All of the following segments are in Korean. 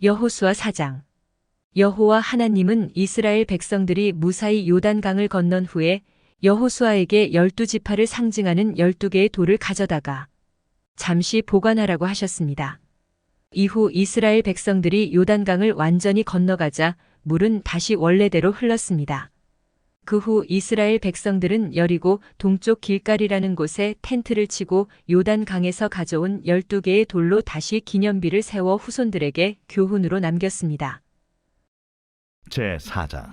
여호수아 4장. 여호와 하나님은 이스라엘 백성들이 무사히 요단강을 건넌 후에 여호수아에게 열두 지파를 상징하는 열두 개의 돌을 가져다가 잠시 보관하라고 하셨습니다. 이후 이스라엘 백성들이 요단강을 완전히 건너가자 물은 다시 원래대로 흘렀습니다. 그 후 이스라엘 백성들은 여리고 동쪽 길가리라는 곳에 텐트를 치고 요단강에서 가져온 12개의 돌로 다시 기념비를 세워 후손들에게 교훈으로 남겼습니다. 제 4장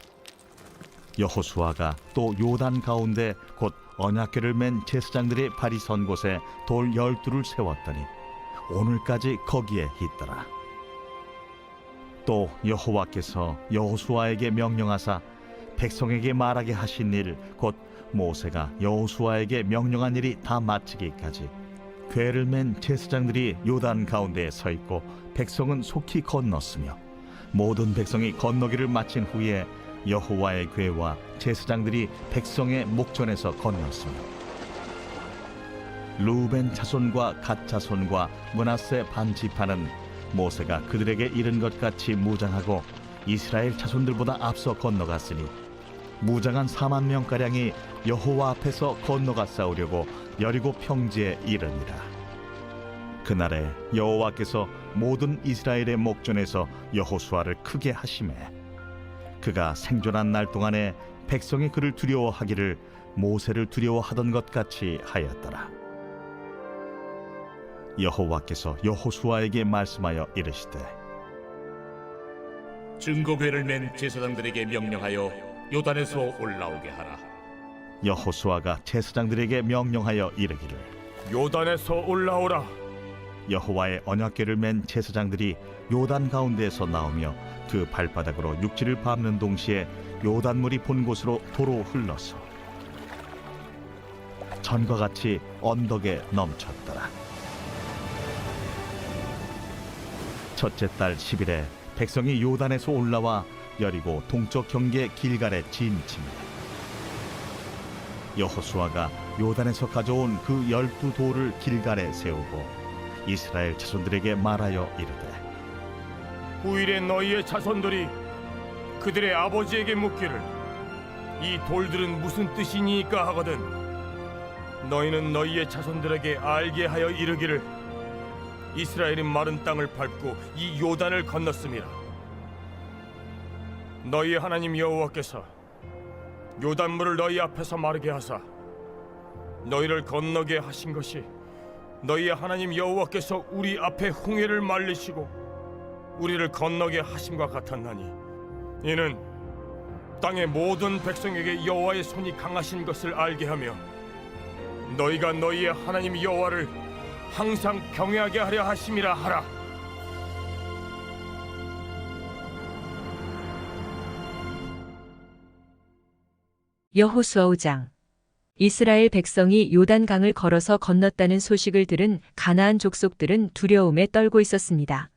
여호수아가 또 요단 가운데 곧 언약궤를 맨 제사장들의 발이 선 곳에 돌 열두를 세웠더니 오늘까지 거기에 있더라. 또 여호와께서 여호수아에게 명령하사 백성에게 말하게 하신 일 곧 모세가 여호수아에게 명령한 일이 다 마치기까지 궤를 맨 제사장들이 요단 가운데에 서 있고 백성은 속히 건넜으며 모든 백성이 건너기를 마친 후에 여호와의 궤와 제사장들이 백성의 목전에서 건넜으며 루벤 자손과 갓 자손과 문하세 반 지파는 모세가 그들에게 이른 것 같이 무장하고 이스라엘 자손들보다 앞서 건너갔으니 무장한 4만 명 가량이 여호와 앞에서 건너가 싸우려고 여리고 평지에 이르니라. 그날에 여호와께서 모든 이스라엘의 목전에서 여호수아를 크게 하심에 그가 생존한 날 동안에 백성이 그를 두려워하기를 모세를 두려워하던 것 같이 하였더라. 여호와께서 여호수아에게 말씀하여 이르시되 증거궤를 맨 제사장들에게 명령하여 요단에서 올라오게 하라 여호수아가 제사장들에게 명령하여 이르기를 요단에서 올라오라. 여호와의 언약궤를 맨 제사장들이 요단 가운데에서 나오며 그 발바닥으로 육지를 밟는 동시에 요단물이 본 곳으로 도로 흘러서 전과 같이 언덕에 넘쳤더라. 첫째 달 10일에 백성이 요단에서 올라와 여리고 동쪽 경계 길갈에 진침이라. 여호수아가 요단에서 가져온 그 열두 돌을 길갈에 세우고 이스라엘 자손들에게 말하여 이르되 후일에 너희의 자손들이 그들의 아버지에게 묻기를 이 돌들은 무슨 뜻이니까? 하거든. 너희는 너희의 자손들에게 알게 하여 이르기를 이스라엘이 마른 땅을 밟고 이 요단을 건넜음이라 너희의 하나님 여호와께서 요단물을 너희 앞에서 마르게 하사 너희를 건너게 하신 것이 너희의 하나님 여호와께서 우리 앞에 홍해를 말리시고 우리를 건너게 하심과 같았나니 이는 땅의 모든 백성에게 여호와의 손이 강하신 것을 알게 하며 너희가 너희의 하나님 여호와를 항상 경외하게 하려 하심이라 하라. 여호수아 5장 이스라엘 백성이 요단강을 걸어서 건넜다는 소식을 들은 가나안 족속들은 두려움에 떨고 있었습니다.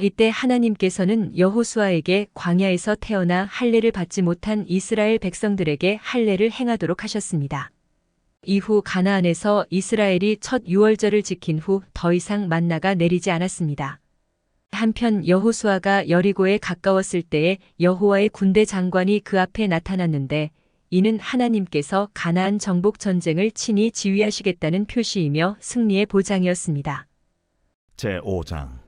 이때 하나님께서는 여호수아에게 광야에서 태어나 할례를 받지 못한 이스라엘 백성들에게 할례를 행하도록 하셨습니다. 이후 가나안에서 이스라엘이 첫 유월절을 지킨 후 더 이상 만나가 내리지 않았습니다. 한편 여호수아가 여리고에 가까웠을 때에 여호와의 군대 장관이 그 앞에 나타났는데 이는 하나님께서 가나안 정복 전쟁을 친히 지휘하시겠다는 표시이며 승리의 보장이었습니다. 제 5장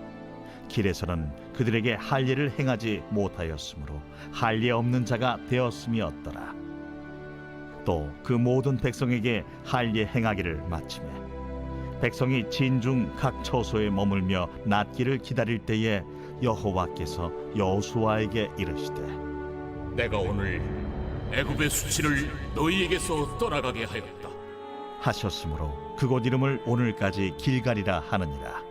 길에서는 그들에게 할례를 행하지 못하였으므로 할례 없는 자가 되었음이었더라. 또 그 모든 백성에게 할례 행하기를 마침에 백성이 진중 각 처소에 머물며 낫기를 기다릴 때에 여호와께서 여호수아에게 이르시되 내가 오늘 애굽의 수치를 너희에게서 떠나가게 하였다. 하셨으므로 그곳 이름을 오늘까지 길갈이라 하느니라.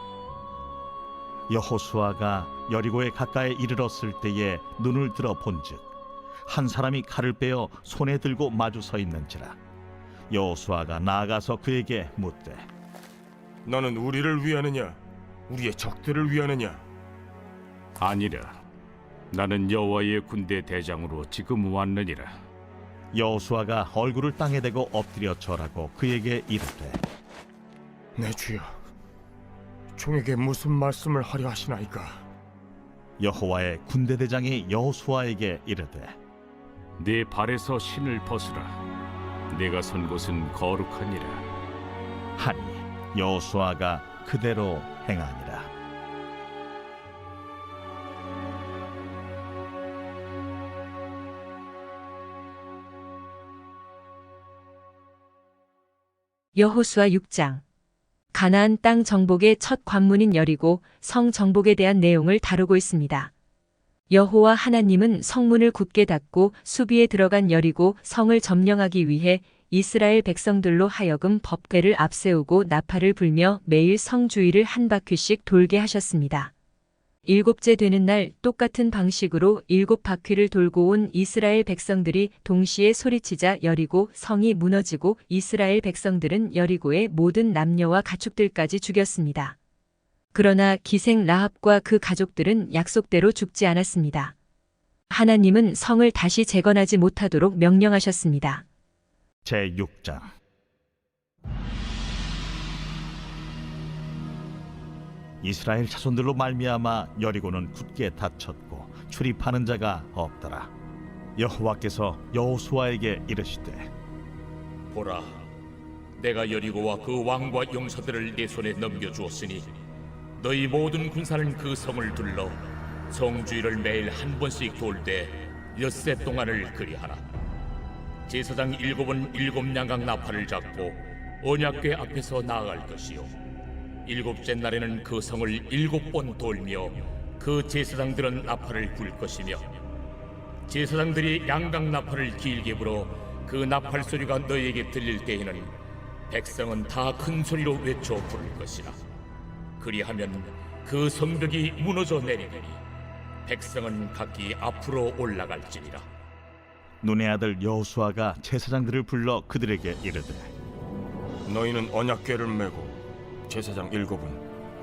여호수아가 여리고에 가까이 이르렀을 때에 눈을 들어 본즉 한 사람이 칼을 빼어 손에 들고 마주 서 있는지라 여호수아가 나아가서 그에게 묻되 너는 우리를 위하느냐? 우리의 적들을 위하느냐? 아니라 나는 여호와의 군대 대장으로 지금 왔느니라 여호수아가 얼굴을 땅에 대고 엎드려 절하고 그에게 이르되 내 주여, 종에게 무슨 말씀을 하려 하시나이까? 여호와의 군대 대장이 여호수아에게 이르되 네 발에서 신을 벗으라 내가 선 곳은 거룩하니라 하니 여호수아가 그대로 행하니라. 여호수아 6장 가나안 땅 정복의 첫 관문인 여리고 성 정복에 대한 내용을 다루고 있습니다. 여호와 하나님은 성문을 굳게 닫고 수비에 들어간 여리고 성을 점령하기 위해 이스라엘 백성들로 하여금 법궤를 앞세우고 나팔을 불며 매일 성 주위를 한 바퀴씩 돌게 하셨습니다. 일곱째 되는 날 똑같은 방식으로 일곱 바퀴를 돌고 온 이스라엘 백성들이 동시에 소리치자 여리고 성이 무너지고 이스라엘 백성들은 여리고의 모든 남녀와 가축들까지 죽였습니다. 그러나 기생 라합과 그 가족들은 약속대로 죽지 않았습니다. 하나님은 성을 다시 재건하지 못하도록 명령하셨습니다. 제 6장 이스라엘 자손들로 말미암아 여리고는 굳게 닫혔고 출입하는 자가 없더라. 여호와께서 여호수아에게 이르시되 보라, 내가 여리고와 그 왕과 용사들을 내 손에 넘겨 주었으니 너희 모든 군사는 그 성을 둘러 성주의를 매일 한 번씩 돌되 엿새 동안을 그리하라. 제사장 일곱은 일곱 양각 나팔을 잡고 언약궤 앞에서 나아갈 것이요 일곱째 날에는 그 성을 일곱 번 돌며 그 제사장들은 나팔을 불 것이며 제사장들이 양각 나팔을 길게 불어 그 나팔 소리가 너희에게 들릴 때에는 백성은 다 큰 소리로 외쳐 부를 것이라. 그리하면 그 성벽이 무너져 내리리니 백성은 각기 앞으로 올라갈지니라. 눈의 아들 여호수아가 제사장들을 불러 그들에게 이르되 너희는 언약궤를 메고 제사장 일곱은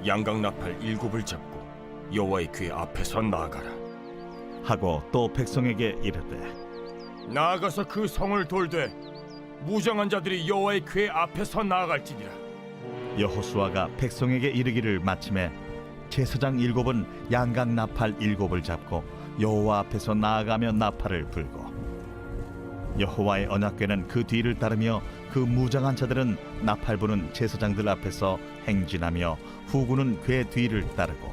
양각 나팔 일곱을 잡고 여호와의 궤 앞에서 나아가라. 하고 또 백성에게 이르되 나아가서 그 성을 돌되 무장한 자들이 여호와의 궤 앞에서 나아갈지니라. 여호수아가 백성에게 이르기를 마침에 제사장 일곱은 양각 나팔 일곱을 잡고 여호와 앞에서 나아가며 나팔을 불고 여호와의 언약궤는 그 뒤를 따르며 그 무장한 자들은 나팔 부는 제사장들 앞에서 행진하며 후구는 궤 뒤를 따르고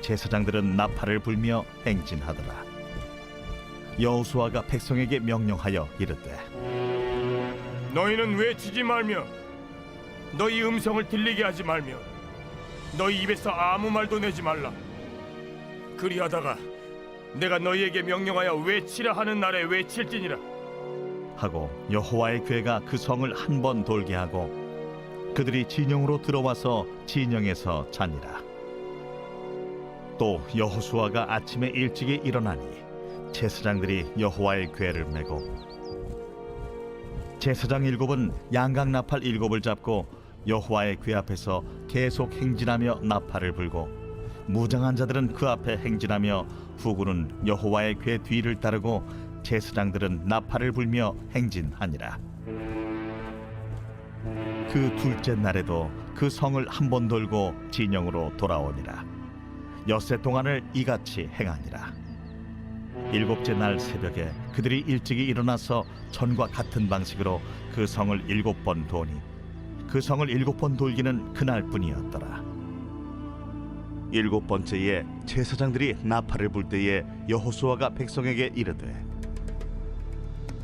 제사장들은 나팔을 불며 행진하더라 여호수아가 백성에게 명령하여 이르되 너희는 외치지 말며 너희 음성을 들리게 하지 말며 너희 입에서 아무 말도 내지 말라. 그리하다가 내가 너희에게 명령하여 외치라 하는 날에 외칠지니라. 하고 여호와의 괴가 그 성을 한 번 돌게 하고 그들이 진영으로 들어와서 진영에서 자니라. 또 여호수아가 아침에 일찍이 일어나니 제사장들이 여호와의 괴를 메고 제사장 일곱은 양각 나팔 일곱을 잡고 여호와의 괴 앞에서 계속 행진하며 나팔을 불고 무장한 자들은 그 앞에 행진하며 후구는 여호와의 괴 뒤를 따르고 제사장들은 나팔을 불며 행진하니라. 그 둘째 날에도 그 성을 한 번 돌고 진영으로 돌아오니라. 엿새 동안을 이같이 행하니라. 일곱째 날 새벽에 그들이 일찍이 일어나서 전과 같은 방식으로 그 성을 일곱 번 도니 그 성을 일곱 번 돌기는 그날뿐이었더라. 일곱 번째에 제사장들이 나팔을 불 때에 여호수아가 백성에게 이르되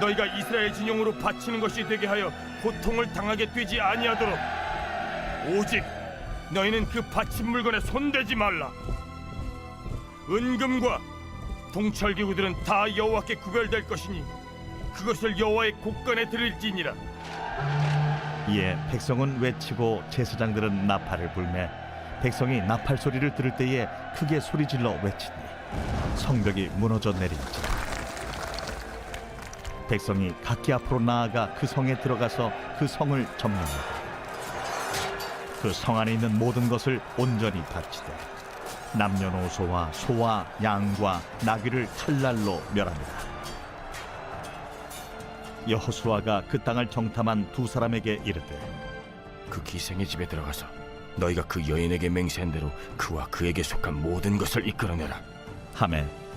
너희가 이스라엘 진영으로 바치는 것이 되게 하여 고통을 당하게 되지 아니하도록 오직 너희는 그 바친 물건에 손대지 말라. 은금과 동철기구들은 다 여호와께 구별될 것이니 그것을 여호와의 곳간에 드릴지니라. 이에 백성은 외치고 제사장들은 나팔을 불매 백성이 나팔 소리를 들을 때에 크게 소리질러 외치니 성벽이 무너져 내린지라 백성이 각기 앞으로 나아가 그 성에 들어가서 그 성을 점령하고 그성 안에 있는 모든 것을 온전히 바치되 남녀노소와 소와 양과 나귀를 칼날로 멸합니다. 여호수아가 그 땅을 정탐한 두 사람에게 이르되 그 기생의 집에 들어가서 너희가 그 여인에게 맹세한 대로 그와 그에게 속한 모든 것을 이끌어내라. 함에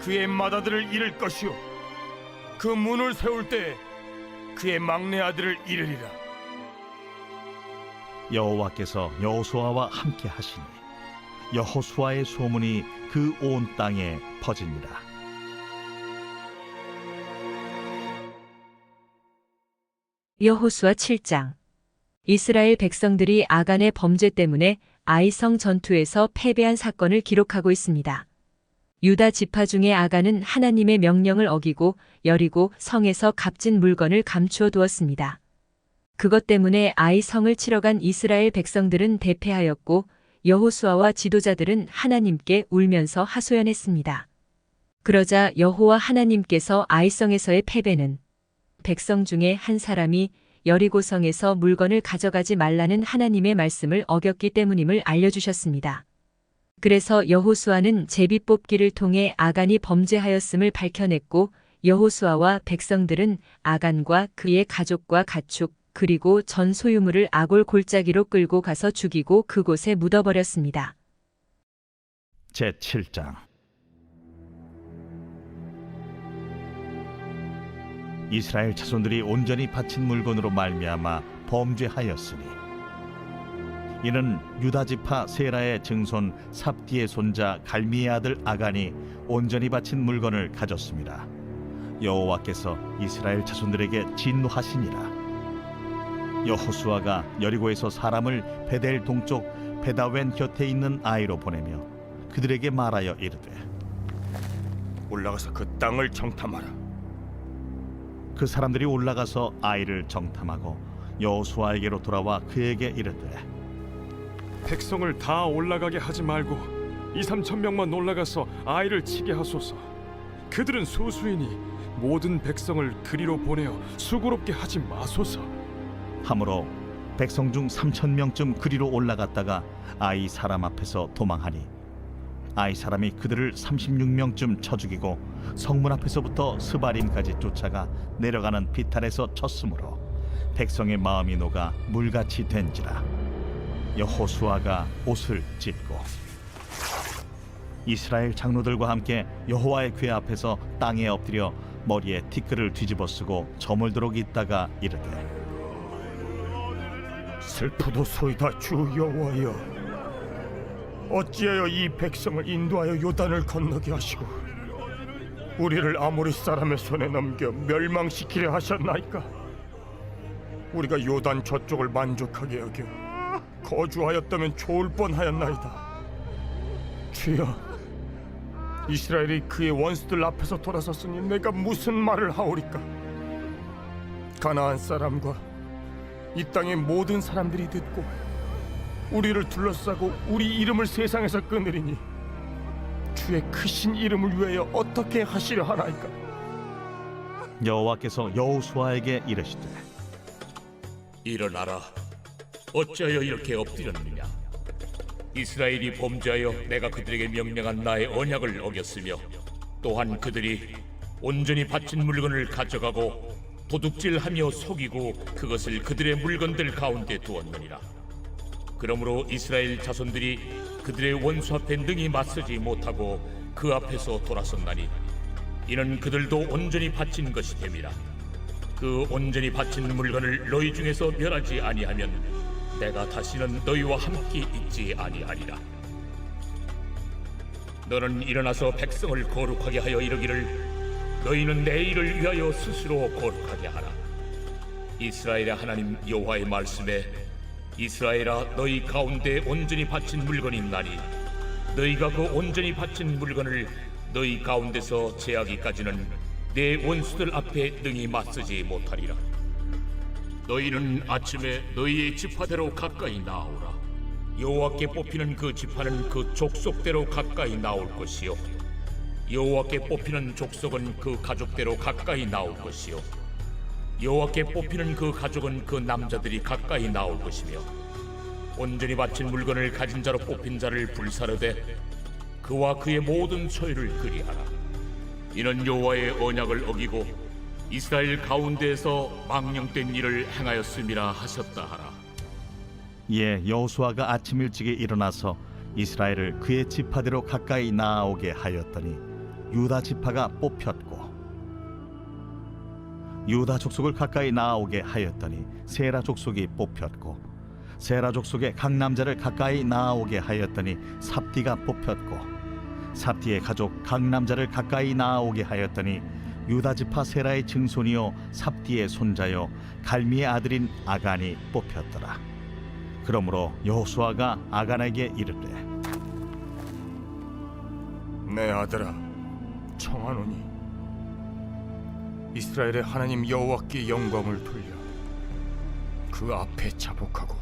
그의 마다들을 잃을 것이요 그 문을 세울 때 그의 막내 아들을 잃으리라. 여호와께서 여호수아와 함께 하시니 여호수아의 소문이 그 온 땅에 퍼집니다. 여호수아 7장 이스라엘 백성들이 아간의 범죄 때문에 아이성 전투에서 패배한 사건을 기록하고 있습니다. 유다 지파 중에 아간은 하나님의 명령을 어기고 여리고 성에서 값진 물건을 감추어 두었습니다. 그것 때문에 아이 성을 치러 간 이스라엘 백성들은 대패하였고 여호수아와 지도자들은 하나님께 울면서 하소연했습니다. 그러자 여호와 하나님께서 아이성에서의 패배는 백성 중에 한 사람이 여리고성에서 물건을 가져가지 말라는 하나님의 말씀을 어겼기 때문임을 알려주셨습니다. 그래서 여호수아는 제비 뽑기를 통해 아간이 범죄하였음을 밝혀냈고 여호수아와 백성들은 아간과 그의 가족과 가축 그리고 전 소유물을 아골 골짜기로 끌고 가서 죽이고 그곳에 묻어버렸습니다. 제 7장 이스라엘 자손들이 온전히 바친 물건으로 말미암아 범죄하였으니 이는 유다 지파 세라의 증손 삽디의 손자 갈미의 아들 아간이 온전히 바친 물건을 가졌습니다. 여호와께서 이스라엘 자손들에게 진노하시니라. 여호수아가 여리고에서 사람을 베델 동쪽 베다웬 곁에 있는 아이로 보내며 그들에게 말하여 이르되 올라가서 그 땅을 정탐하라. 그 사람들이 올라가서 아이를 정탐하고 여호수아에게로 돌아와 그에게 이르되 백성을 다 올라가게 하지 말고 이 삼천 명만 올라가서 아이를 치게 하소서. 그들은 소수이니 모든 백성을 그리로 보내어 수고롭게 하지 마소서. 함으로 백성 중 삼천 명쯤 그리로 올라갔다가 아이 사람 앞에서 도망하니 아이 사람이 그들을 36명쯤 쳐 죽이고 성문 앞에서부터 스바림까지 쫓아가 내려가는 비탈에서 쳤으므로 백성의 마음이 녹아 물같이 된지라 여호수아가 옷을 찢고 이스라엘 장로들과 함께 여호와의 궤 앞에서 땅에 엎드려 머리에 티끌을 뒤집어 쓰고 저물도록 있다가 이르되 슬프도소이다 주 여호와여. 어찌하여 이 백성을 인도하여 요단을 건너게 하시고 우리를 아모리 사람의 손에 넘겨 멸망시키려 하셨나이까? 우리가 요단 저쪽을 만족하게 여겨 거주하였다면 좋을 뻔하였나이다. 주여 이스라엘이 그의 원수들 앞에서 돌아섰으니 내가 무슨 말을 하오리까? 가나안 사람과 이 땅의 모든 사람들이 듣고 우리를 둘러싸고 우리 이름을 세상에서 끊으리니 주의 크신 이름을 위하여 어떻게 하시려 하나이까? 여호와께서 여호수아에게 이르시되 일어나라. 어찌하여 이렇게 엎드렸느냐? 이스라엘이 범죄하여 내가 그들에게 명령한 나의 언약을 어겼으며 또한 그들이 온전히 바친 물건을 가져가고 도둑질하며 속이고 그것을 그들의 물건들 가운데 두었느니라. 그러므로 이스라엘 자손들이 그들의 원수 앞에 능히 맞서지 못하고 그 앞에서 돌아섰나니 이는 그들도 온전히 바친 것이 됨이라. 그 온전히 바친 물건을 너희 중에서 멸하지 아니하면 내가 다시는 너희와 함께 있지 아니하리라. 너는 일어나서 백성을 거룩하게 하여 이르기를 너희는 내 일을 위하여 스스로 거룩하게 하라. 이스라엘의 하나님 여호와의 말씀에 이스라엘아 너희 가운데 온전히 바친 물건이 있나니 너희가 그 온전히 바친 물건을 너희 가운데서 제하기까지는 내 원수들 앞에 능히 맞서지 못하리라. 너희는 아침에 너희의 지파대로 가까이 나오라. 여호와께 뽑히는 그 지파는 그 족속대로 가까이 나올 것이요. 여호와께 뽑히는 족속은 그 가족대로 가까이 나올 것이요. 여호와께 뽑히는 그 가족은 그 남자들이 가까이 나올 것이며 온전히 바친 물건을 가진 자로 뽑힌 자를 불사르되 그와 그의 모든 소유를 그리하라. 이는 여호와의 언약을 어기고 이스라엘 가운데에서 망령된 일을 행하였음이라 하셨다 하라. 이에 여호수아가 아침 일찍에 일어나서 이스라엘을 그의 지파대로 가까이 나아오게 하였더니 유다 지파가 뽑혔고 유다 족속을 가까이 나아오게 하였더니 세라 족속이 뽑혔고 세라 족속의 각 남자를 가까이 나아오게 하였더니 삽디가 뽑혔고 삽디의 가족 각 남자를 가까이 나아오게 하였더니 유다 지파 세라의 증손이요 삽디의 손자요 갈미의 아들인 아간이 뽑혔더라. 그러므로 여호수아가 아간에게 이르되 내 아들아 청하노니 이스라엘의 하나님 여호와께 영광을 돌려 그 앞에 자복하고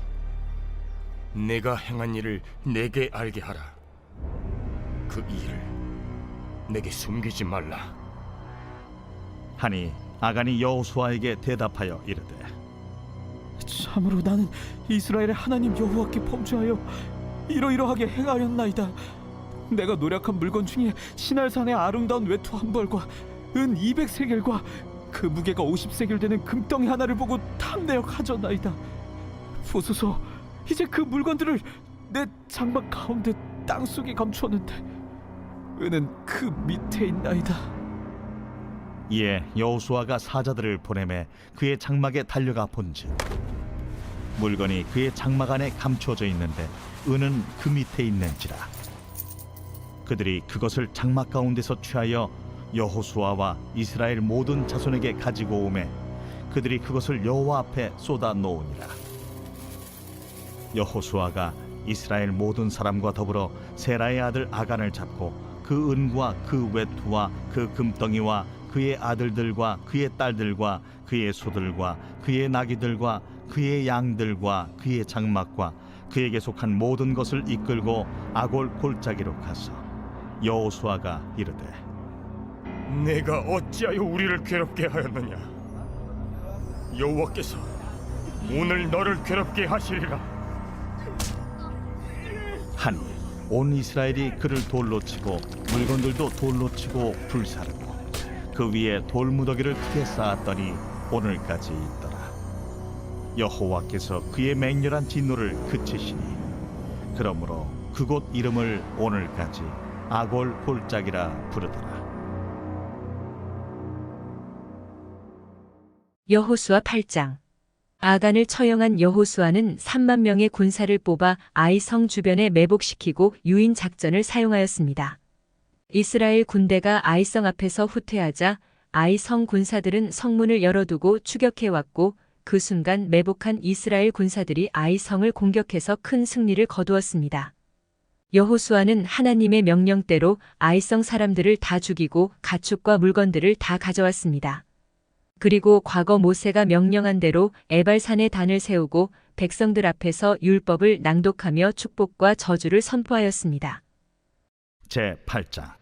내가 행한 일을 내게 알게 하라 그 일을 내게 숨기지 말라 하니 아간이 여호수아에게 대답하여 이르되 참으로 나는 이스라엘의 하나님 여호와께 범죄하여 이러이러하게 행하였나이다. 내가 노력한 물건 중에 신할산의 아름다운 외투 한 벌과 은 200세겔과 그 무게가 50세겔 되는 금덩이 하나를 보고 탐내어 가져나이다. 보소서, 이제 그 물건들을 내 장막 가운데 땅 속에 감추었는데 은은 그 밑에 있나이다. 이에 여호수아가 사자들을 보내매 그의 장막에 달려가 본즉 물건이 그의 장막 안에 감추어져 있는데 은은 그 밑에 있는지라. 그들이 그것을 장막 가운데서 취하여 여호수아와 이스라엘 모든 자손에게 가지고 오매 그들이 그것을 여호와 앞에 쏟아 놓으니라. 여호수아가 이스라엘 모든 사람과 더불어 세라의 아들 아간을 잡고 그 은과 그 외투와 그 금덩이와 그의 아들들과 그의 딸들과 그의 소들과 그의 나귀들과 그의 양들과 그의 장막과 그에게 속한 모든 것을 이끌고 아골 골짜기로 가서 여호수아가 이르되 내가 어찌하여 우리를 괴롭게 하였느냐? 여호와께서 오늘 너를 괴롭게 하시리라. 하니 온 이스라엘이 그를 돌로 치고 물건들도 돌로 치고 불사르고 그 위에 돌무더기를 크게 쌓았더니 오늘까지 있더라. 여호와께서 그의 맹렬한 진노를 그치시니 그러므로 그곳 이름을 오늘까지 아골 골짜기라 부르더라. 여호수아 8장. 아간을 처형한 여호수아는 3만 명의 군사를 뽑아 아이성 주변에 매복시키고 유인 작전을 사용하였습니다. 이스라엘 군대가 아이성 앞에서 후퇴하자 아이성 군사들은 성문을 열어두고 추격해 왔고 그 순간 매복한 이스라엘 군사들이 아이성을 공격해서 큰 승리를 거두었습니다. 여호수아는 하나님의 명령대로 아이성 사람들을 다 죽이고 가축과 물건들을 다 가져왔습니다. 그리고 과거 모세가 명령한 대로 에발산에 단을 세우고 백성들 앞에서 율법을 낭독하며 축복과 저주를 선포하였습니다. 제 8장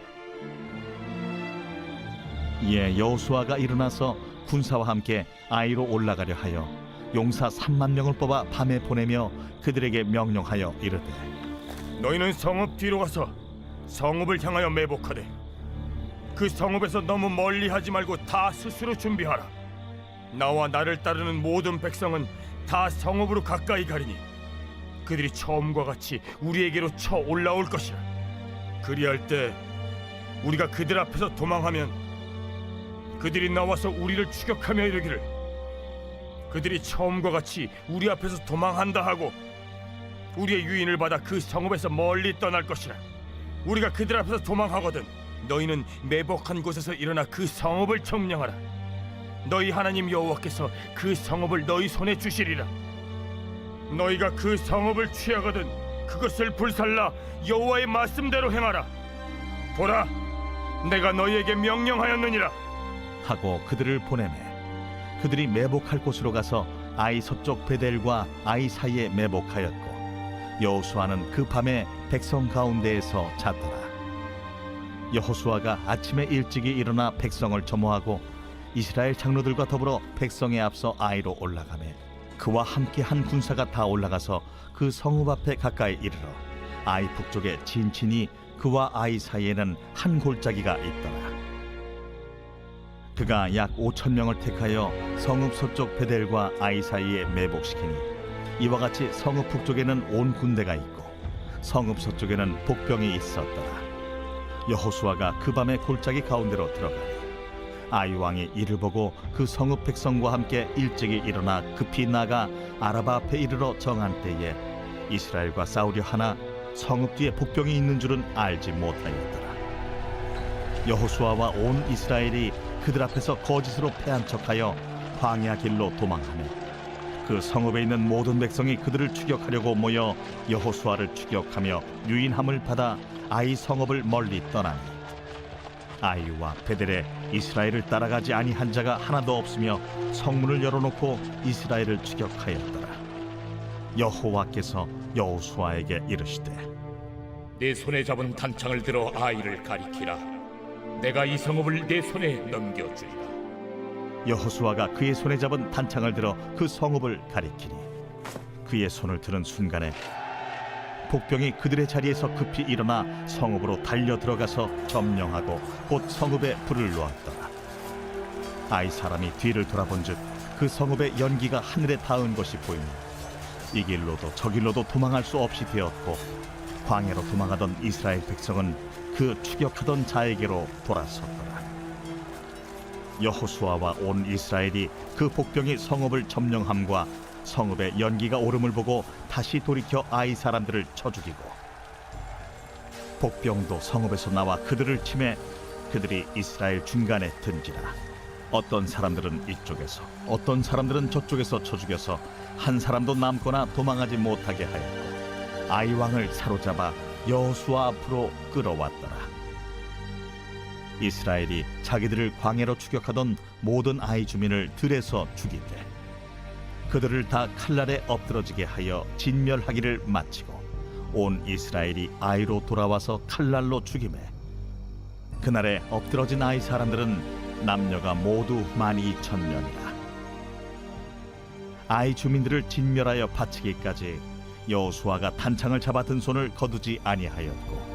이에 여호수아가 일어나서 군사와 함께 아이로 올라가려 하여 용사 3만 명을 뽑아 밤에 보내며 그들에게 명령하여 이르되 너희는 성읍 뒤로 가서 성읍을 향하여 매복하되 그 성읍에서 너무 멀리 하지 말고 다 스스로 준비하라. 나와 나를 따르는 모든 백성은 다 성읍으로 가까이 가리니 그들이 처음과 같이 우리에게로 쳐 올라올 것이라. 그리할 때 우리가 그들 앞에서 도망하면 그들이 나와서 우리를 추격하며 이르기를 그들이 처음과 같이 우리 앞에서 도망한다 하고 우리의 유인을 받아 그 성읍에서 멀리 떠날 것이라. 우리가 그들 앞에서 도망하거든 너희는 매복한 곳에서 일어나 그 성읍을 점령하라. 너희 하나님 여호와께서 그 성읍을 너희 손에 주시리라. 너희가 그 성읍을 취하거든 그것을 불살라 여호와의 말씀대로 행하라. 보라, 내가 너희에게 명령하였느니라. 하고 그들을 보내매 그들이 매복할 곳으로 가서 아이 서쪽 베델과 아이 사이에 매복하였고 여호수아는 그 밤에 백성 가운데에서 잤더라. 여호수아가 아침에 일찍이 일어나 백성을 점호하고 이스라엘 장로들과 더불어 백성에 앞서 아이로 올라가매 그와 함께 한 군사가 다 올라가서 그 성읍 앞에 가까이 이르러 아이 북쪽에 진친이 그와 아이 사이에는 한 골짜기가 있더라 그가 약 5천 명을 택하여 성읍 서쪽 베델과 아이 사이에 매복시키니 이와 같이 성읍 북쪽에는 온 군대가 있고 성읍 서쪽에는 복병이 있었더라. 여호수아가 그 밤에 골짜기 가운데로 들어가니 아이 왕이 이를 보고 그 성읍 백성과 함께 일찍이 일어나 급히 나가 아라바 앞에 이르러 정한 때에 이스라엘과 싸우려 하나 성읍 뒤에 복병이 있는 줄은 알지 못하였더라. 여호수아와 온 이스라엘이 그들 앞에서 거짓으로 패한 척하여 광야 길로 도망하며 그 성읍에 있는 모든 백성이 그들을 추격하려고 모여 여호수아를 추격하며 유인함을 받아 아이 성읍을 멀리 떠나니 아이와 베델에 이스라엘을 따라가지 아니한 자가 하나도 없으며 성문을 열어놓고 이스라엘을 추격하였더라 여호와께서 여호수아에게 이르시되 내 손에 잡은 단창을 들어 아이를 가리키라. 내가 이 성읍을 내 손에 넘겨주리라. 여호수아가 그의 손에 잡은 단창을 들어 그 성읍을 가리키니 그의 손을 드는 순간에 복병이 그들의 자리에서 급히 일어나 성읍으로 달려 들어가서 점령하고 곧 성읍에 불을 놓았더라 아이 사람이 뒤를 돌아본즉 그 성읍의 연기가 하늘에 닿은 것이 보이니 이 길로도 저 길로도 도망할 수 없이 되었고 광야로 도망하던 이스라엘 백성은 그 추격하던 자에게로 돌아섰더라. 여호수아와 온 이스라엘이 그 복병이 성읍을 점령함과 성읍의 연기가 오름을 보고 다시 돌이켜 아이 사람들을 쳐 죽이고 복병도 성읍에서 나와 그들을 치매 그들이 이스라엘 중간에 든지라. 어떤 사람들은 이쪽에서 어떤 사람들은 저쪽에서 쳐 죽여서 한 사람도 남거나 도망하지 못하게 하였고 아이 왕을 사로잡아 여호수아 앞으로 끌어왔더라. 이스라엘이 자기들을 광야로 추격하던 모든 아이 주민을 들에서 죽이되 그들을 다 칼날에 엎드러지게 하여 진멸하기를 마치고 온 이스라엘이 아이로 돌아와서 칼날로 죽임에 그날에 엎드러진 아이 사람들은 남녀가 모두 만 이 천 명이라. 아이 주민들을 진멸하여 바치기까지 여호수아가 단창을 잡아 든 손을 거두지 아니하였고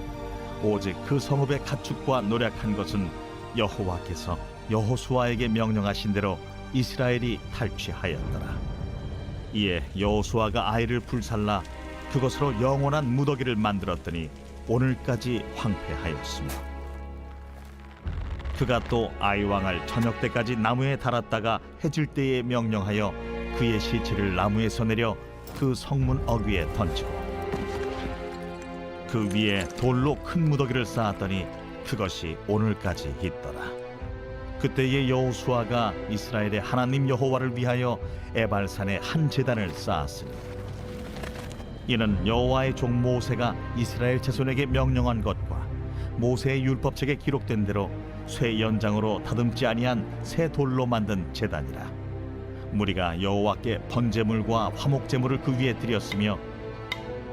오직 그 성읍의 가축과 노력한 것은 여호와께서 여호수아에게 명령하신 대로 이스라엘이 탈취하였더라. 이에 여호수아가 아이를 불살라 그것으로 영원한 무더기를 만들었더니 오늘까지 황폐하였으며 그가 또 아이 왕을 저녁 때까지 나무에 달았다가 해질 때에 명령하여 그의 시체를 나무에서 내려 그 성문 어귀에 던지고 그 위에 돌로 큰 무더기를 쌓았더니 그것이 오늘까지 있더라. 그때의 여호수아가 이스라엘의 하나님 여호와를 위하여 에발산에 한 제단을 쌓았으니 이는 여호와의 종 모세가 이스라엘 자손에게 명령한 것과 모세의 율법책에 기록된 대로 쇠 연장으로 다듬지 아니한 새 돌로 만든 제단이라 무리가 여호와께 번제물과 화목제물을 그 위에 드렸으며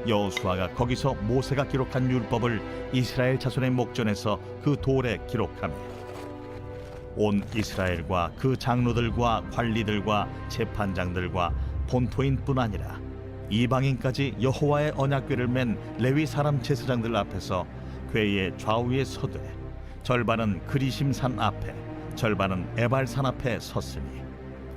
여호수아가 거기서 모세가 기록한 율법을 이스라엘 자손의 목전에서 그 돌에 기록하며 온 이스라엘과 그 장로들과 관리들과 재판장들과 본토인뿐 아니라 이방인까지 여호와의 언약궤를 맨 레위 사람 제사장들 앞에서 궤의 좌우에 서되 절반은 그리심산 앞에 절반은 에발산 앞에 섰으니